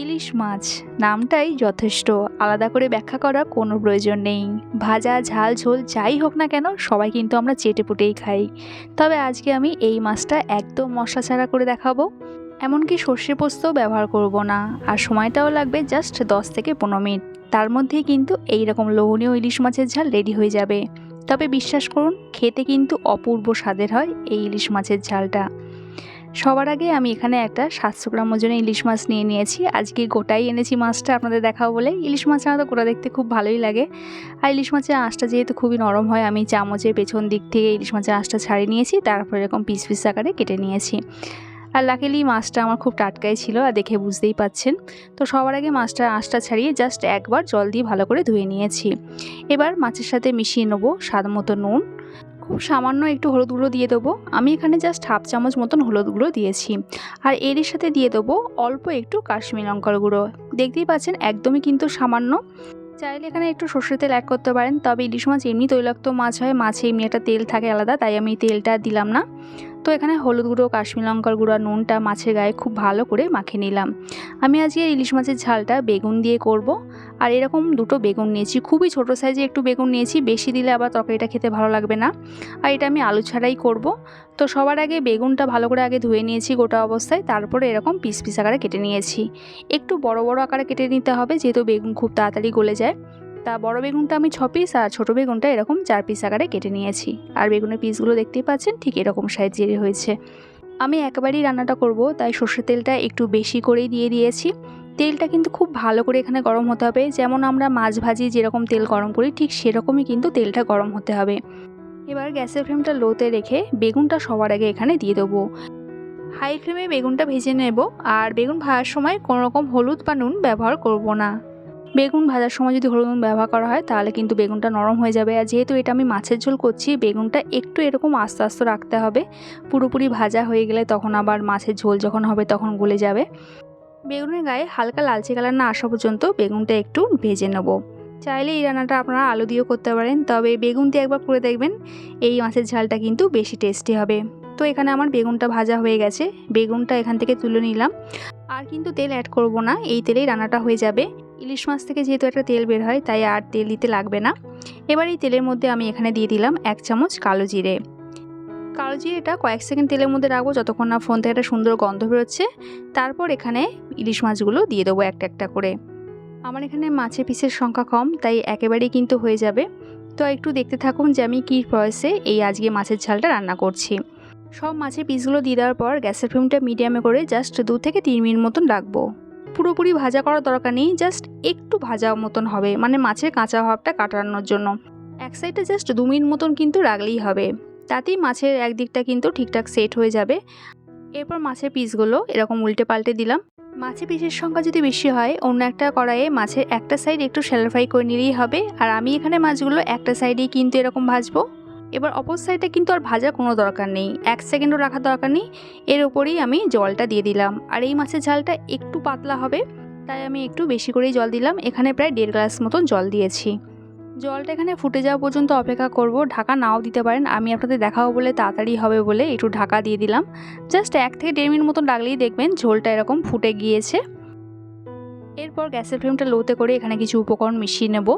ইলিশ মাছ। নামটাই যথেষ্ট। আলাদা করে ব্যাখ্যা করার কোনো প্রয়োজন নেই। ভাজা, ঝাল, ঝোল যাই হোক না কেন, সবাই কিন্তু আমরা চেটে পুটেই খাই। তবে আজকে আমি এই মাছটা একদম মশলা ছাড়া করে দেখাবো। এমনকি সর্ষে পোস্তও ব্যবহার করব না। আর সময়টাও লাগবে জাস্ট দশ থেকে পনেরো মিনিট। তার মধ্যেই কিন্তু এই রকম লোভনীয় ইলিশ মাছের ঝাল রেডি হয়ে যাবে। তবে বিশ্বাস করুন, খেতে কিন্তু অপূর্ব স্বাদের হয় এই ইলিশ মাছের ঝালটা। সবার আগে আমি এখানে একটা সাতশো গ্রাম ওজনে ইলিশ মাছ নিয়ে নিয়েছি। আজকে গোটাই এনেছি মাছটা, আপনাদের দেখাবো বলে। ইলিশ মাছ তো গোটা দেখতে খুব ভালোই লাগে। আর ইলিশ মাছের আঁশটা যেহেতু খুবই নরম হয়, আমি চামচের পেছন দিক থেকে ইলিশ মাছের আঁশটা ছাড়িয়ে নিয়েছি। তারপর এরকম পিস পিস আকারে কেটে নিয়েছি। আর লাকিলি মাছটা আমার খুব টাটকাই ছিল, আর দেখে বুঝতেই পাচ্ছেন। তো সবার আগে মাছটা আঁশটা ছাড়িয়ে জাস্ট একবার জল দিয়ে ভালো করে ধুয়ে নিয়েছি। এবার মাছের সাথে মিশিয়ে নেব স্বাদ মতো নুন খুব সামান্য একটু হলুদ গুঁড়ো দিয়ে দেবো। আমি এখানে জাস্ট হাফ চামচ মতন হলুদ গুঁড়ো দিয়েছি। আর এরই সাথে দিয়ে দেবো অল্প একটু কাশ্মীর লঙ্কার গুঁড়ো। দেখতেই পাচ্ছেন একদমই কিন্তু সামান্য। চাইলে এখানে একটু সর্ষের তেল অ্যাড করতে পারেন। তবে ইলিশ মাছ এমনি তৈলাক্ত মাছ হয়, মাছে এমনি একটা তেল থাকে আলাদা, তাই আমি তেলটা দিলাম না। তো এখানে হলুদ গুঁড়ো, কাশ্মীর লঙ্কার গুঁড়ো নুনটা মাছের গায়ে খুব ভালো করে মাখিয়ে নিলাম। আমি আজকে ইলিশ মাছের ঝালটা বেগুন দিয়ে করব। আর এরকম দুটো বেগুন নিয়েছি। খুবই ছোট সাইজে একটু বেগুন নিয়েছি, বেশি দিলে আবার তরকারিটা খেতে ভালো লাগবে না। আর এটা আমি আলু ছাড়াই করব। তো সবার আগে বেগুনটা ভালো করে আগে ধুয়ে নিয়েছি গোটা অবস্থায়, তারপরে এরকম পিস পিস আকারে কেটে নিয়েছি। একটু বড় বড় আকারে কেটে নিতে হবে, যেহেতু বেগুন খুব তাড়াতাড়ি গলে যায়। তা বড় বেগুনটা আমি ছ পিস আর ছোটো বেগুনটা এরকম চার পিস আকারে কেটে নিয়েছি। আর বেগুনের পিসগুলো দেখতেই পাচ্ছেন, ঠিক এরকম সাইজেরই হয়েছে। আমি একবারই রান্নাটা করব, তাই সর্ষের তেলটা একটু বেশি করেই দিয়ে দিয়েছি। তেলটা কিন্তু খুব ভালো করে এখানে গরম হতে হবে। যেমন আমরা মাছ ভাজি যেরকম তেল গরম করি, ঠিক সেরকমই কিন্তু তেলটা গরম হতে হবে। এবার গ্যাসের ফ্লেমটা লোতে রেখে বেগুনটা সবার আগে এখানে দিয়ে দেবো। হাই ফ্লেমে বেগুনটা ভেজে নেব আর বেগুন ভাজার সময় কোনো রকম হলুদ বা নুন ব্যবহার করব না। বেগুন ভাজার সময় যদি হলুদ নুন ব্যবহার করা হয়, তাহলে কিন্তু বেগুনটা নরম হয়ে যাবে। আর যেহেতু এটা আমি মাছের ঝোল করছি, বেগুনটা একটু এরকম আস্তে আস্তে রাখতে হবে। পুরোপুরি ভাজা হয়ে গেলে তখন আবার মাছের ঝোল যখন হবে তখন গলে যাবে। বেগুনের গায়ে হালকা লালচে কালার না আসা পর্যন্ত বেগুনটা একটু ভেজে নেব। চাইলে এই রান্নাটা আপনারা আলু দিয়েও করতে পারেন, তবে বেগুন দিয়ে একবার করে দেখবেন, এই মাছের ঝালটা কিন্তু বেশি টেস্টি হবে। তো এখানে আমার বেগুনটা ভাজা হয়ে গেছে, বেগুনটা এখান থেকে তুলে নিলাম। আর কিন্তু তেল অ্যাড করব না, এই তেলেই রান্নাটা হয়ে যাবে। ইলিশ মাছ থেকে যেহেতু একটা তেল বের হয়, তাই আর তেল দিতে লাগবে না। এবার এই তেলের মধ্যে আমি এখানে দিয়ে দিলাম এক চামচ কালো জিরে। কালো জিরেটা কয়েক সেকেন্ড তেলের মধ্যে রাখব, যতক্ষণ না ফোন থেকে একটা সুন্দর গন্ধ বেরোচ্ছে। তারপর এখানে ইলিশ মাছগুলো দিয়ে দেবো একটা একটা করে। আমার এখানে মাছের পিসের সংখ্যা কম, তাই একেবারেই কিন্তু হয়ে যাবে। তো একটু দেখতে থাকুন যে আমি কী প্রয়েসে এই আজকে মাছের ঝালটা রান্না করছি। সব মাছের পিসগুলো দিয়ে দেওয়ার পর গ্যাসের ফ্লেমটা মিডিয়ামে করে জাস্ট দু থেকে তিন মিনিট মতন রাখব। পুরোপুরি ভাজা করার দরকার নেই, জাস্ট একটু ভাজা মতন হবে মানে মাছের কাঁচা ভাবটা কাটানোর জন্য। এক সাইডে জাস্ট দু মিনিট মতন কিন্তু রাখলেই হবে। তাতেই মাছের একদিকটা কিন্তু ঠিকঠাক সেট হয়ে যাবে। এরপর মাছের পিসগুলো এরকম উল্টে পাল্টে দিলাম। মাছের পিসের সংখ্যা যদি বেশি হয়, অন্য একটা কড়াইয়ে মাছের একটা সাইড একটু শ্যালো করে নিলেই হবে। আর আমি এখানে মাছগুলো একটা সাইডেই কিন্তু এরকম ভাজবো। এবার অপর সাইডে কিন্তু আর ভাজার কোনো দরকার নেই। এক সেকেন্ডও রাখার দরকার নেই। এর ওপরেই আমি জলটা দিয়ে দিলাম। আর এই মাছের ঝালটা একটু পাতলা হবে, তাই আমি একটু বেশি করেই জল দিলাম। এখানে প্রায় দেড় গ্লাস মতন জল দিয়েছি। জলটা এখানে ফুটে যাওয়া পর্যন্ত অপেক্ষা করব। ঢাকা নাও দিতে পারেন। আমি আপনাদের দেখাবো বলে তাড়াতাড়ি হবে বলে একটু ঢাকা দিয়ে দিলাম। জাস্ট এক থেকে দেড় মিনিট মতন লাগলেই দেখবেন ঝোলটা এরকম ফুটে গিয়েছে। এরপর গ্যাসের ফ্লেমটা লোতে করে এখানে কিছু উপকরণ মিশিয়ে নেব।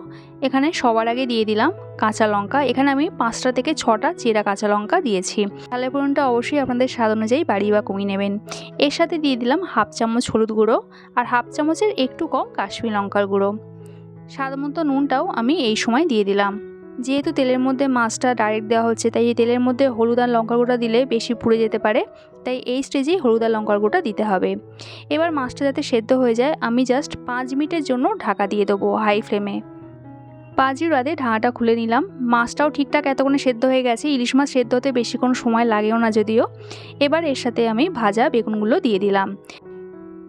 এখানে সবার আগে দিয়ে দিলাম কাঁচা লঙ্কা। এখানে আমি পাঁচটা থেকে ছটা চেরা কাঁচা লঙ্কা দিয়েছি। তাহলে পূরণটা অবশ্যই আপনাদের স্বাদ অনুযায়ী বাড়িয়ে বা কমিয়ে নেবেন। এর সাথে দিয়ে দিলাম হাফ চামচ হলুদ গুঁড়ো আর হাফ চামচের একটু কম কাশ্মীর লঙ্কার গুঁড়ো। মতো নুনটাও আমি এই সময় দিয়ে দিলাম। যেহেতু তেলের মধ্যে মাছটা ডাইরেক্ট দেওয়া হচ্ছে, তাই এই তেলের মধ্যে হলুদ আর লঙ্কার গুঁড়া দিলে বেশি পুড়ে যেতে পারে, তাই এই স্টেজেই হলুদ আর লঙ্কার গুঁড়া দিতে হবে। এবার মাছটা যাতে সেদ্ধ হয়ে যায়, আমি জাস্ট পাঁচ মিনিটের জন্য ঢাকা দিয়ে দেবো হাই ফ্লেমে মিনিট বাদে ঢাকাটা খুলে নিলাম। মাছটাও ঠিকঠাক এতক্ষণে সেদ্ধ হয়ে গেছে, ইলিশ মাছ সেদ্ধ হতে বেশিক্ষণ সময় লাগেও না যদিও। এবার এর সাথে আমি ভাজা বেগুনগুলো দিয়ে দিলাম।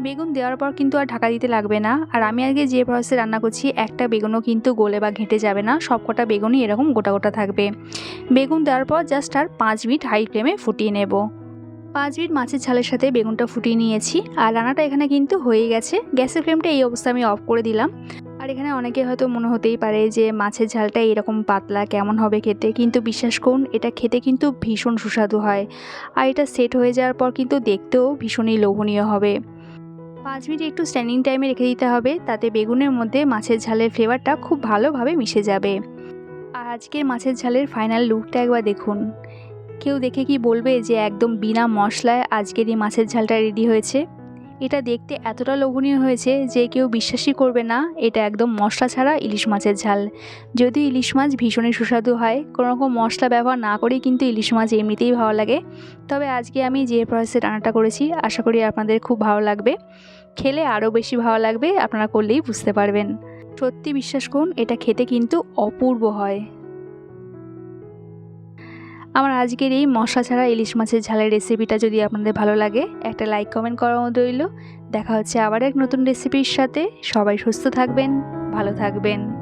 বেগুন দেওয়ার পর কিন্তু আর ঢাকা দিতে লাগবে না। আর আমি আগে যে প্রসেসে রান্না করছি, একটা বেগুনও কিন্তু গলে বা ঘেঁটে যাবে না সব কটা বেগুনই এরকম গোটা গোটা থাকবে। বেগুন দেওয়ার পর জাস্ট আর পাঁচ মিনিট হাই ফ্লেমে ফুটিয়ে নেব। পাঁচ মিনিট মাছের ঝালের সাথে বেগুনটা ফুটিয়ে নিয়েছি। আর রান্নাটা এখানে কিন্তু হয়ে গেছে। গ্যাসের ফ্লেমটা এই অবস্থা আমি অফ করে দিলাম। আর এখানে অনেকে হয়তো মনে হতেই পারে যে মাছের ঝালটা এরকম পাতলা, কেমন হবে খেতে? কিন্তু বিশ্বাস করুন, এটা খেতে কিন্তু ভীষণ সুস্বাদু হয়। আর এটা সেট হয়ে যাওয়ার পর কিন্তু দেখতেও ভীষণই লোভনীয় হবে। পাঁচ মিনিট একটু স্ট্যান্ডিং টাইমে রেখে দিতে হবে, তাতে বেগুনের মধ্যে মাছের ঝালের ফ্লেভারটা খুব ভালোভাবে মিশে যাবে। আর আজকের মাছের ঝালের ফাইনাল লুকটা একবার দেখুন। কেউ দেখে কি বলবে যে একদম বিনা মশলায় আজকের এই মাছের ঝালটা রেডি হয়েছে? এটা দেখতে এতটা লোভনীয় হয়েছে যে কেউ বিশ্বাসই করবে না, এটা একদম মশলা ছাড়া ইলিশ মাছের ঝাল। যদি ইলিশ মাছ ভীষণই সুস্বাদু হয়, কোনো রকম মশলা ব্যবহার না করেই কিন্তু ইলিশ মাছ এমনিতেই ভালো লাগে। তবে আজকে আমি যে প্রসেসে রান্নাটা করেছি, আশা করি আপনাদের খুব ভালো লাগবে। খেলে আরও বেশি ভালো লাগবে, আপনারা করলেই বুঝতে পারবেন। সত্যি বিশ্বাস করুন, এটা খেতে কিন্তু অপূর্ব হয়। আমার আজকের এই মশা ছাড়া ইলিশ মাছের ঝালের রেসিপিটা যদি আপনাদের ভালো লাগে, একটা লাইক কমেন্ট করার মতো রইল। দেখা হচ্ছে আবার এক নতুন রেসিপির সাথে। সবাই সুস্থ থাকবেন, ভালো থাকবেন।